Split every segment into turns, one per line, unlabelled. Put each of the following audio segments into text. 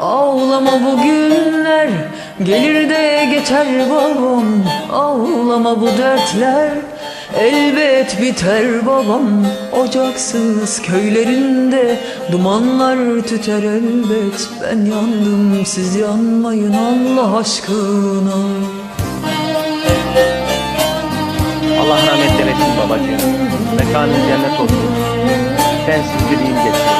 Ağlama bu günler Gelir de geçer babam Ağlama bu dertler Elbet biter babam Ocaksız köylerinde Dumanlar tüter elbet Ben yandım siz yanmayın Allah aşkına
Allah rahmet eylesin babacığım. Mekanın cennet olsun. Sensiz dileğim geçiyor.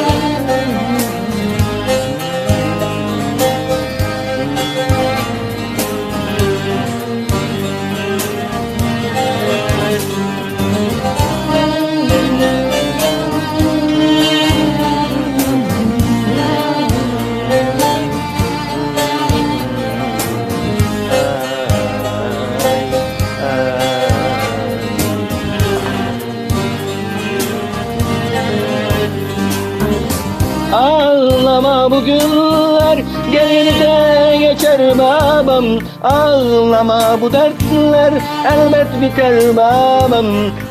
Ağlama bu günler gelir geçer babam Ağlama bu dertler elbet biter babam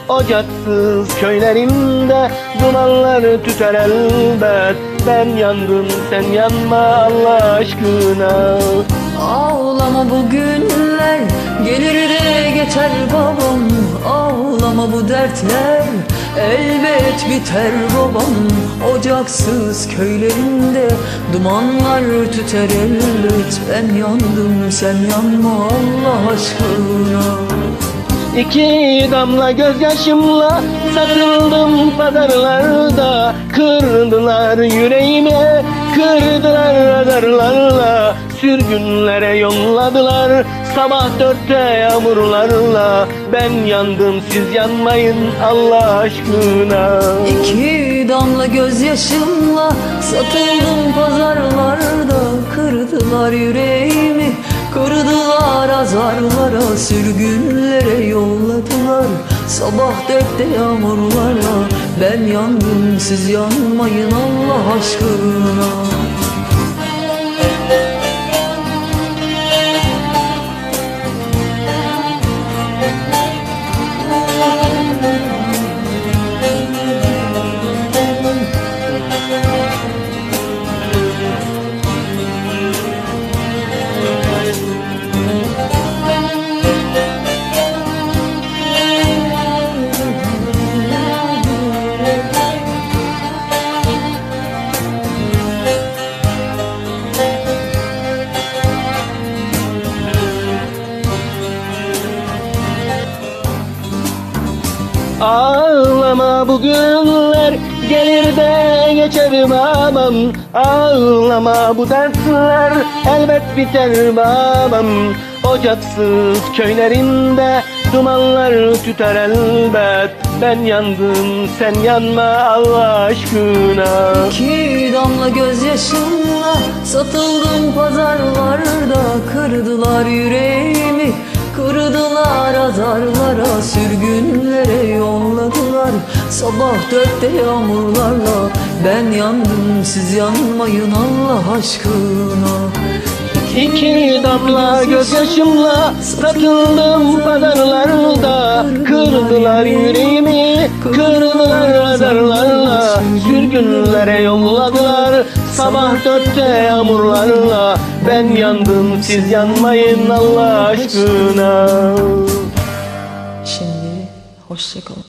Ocaksız köylerimde dumanlar tüter elbet. Ben yandım sen yanma Allah aşkına.
Ağlama bu günler Gelir de geçer babam Ağlama bu dertler Elbet biter babam. Ocaksız köylerinde Dumanlar tüter elbet. Ben yandım sen yanma Allah aşkına.
İki damla gözyaşımla satıldım pazarlarda. Kırdılar yüreğimi, kırdılar radarlarla Sürgünlere yolladılar. Sabah dörtte yağmurlarla Ben yandım. Siz yanmayın Allah aşkına.
İki damla gözyaşımla Satıldım pazarlarda. Kırdılar yüreğimi Kırdılar azarlara. Sürgünlere yolladılar. Sabah dörtte yağmurlara Ben yandım. Siz yanmayın Allah aşkına
Ağlama bu günler gelir de geçer babam Ağlama bu dertler elbet biter babam. Ocaksız köylerinde dumanlar tüter elbet. Ben yandım sen yanma Allah aşkına.
İki damla gözyaşımla Satıldım pazarlarda Kırdılar yüreğimi Azarlara Sürgünlere yolladılar. Sabah dörtte yağmurlarla Ben yandım siz yanmayın Allah aşkına.
İki damla gözyaşımla satıldım pazarlarda. Kırdılar yüreğimi, kırdılar radarlarla Sürgünlere yolladılar sabah dörtte yağmurlarla. Ben yandım siz yanmayın Allah aşkına
Şimdi hoşçakalın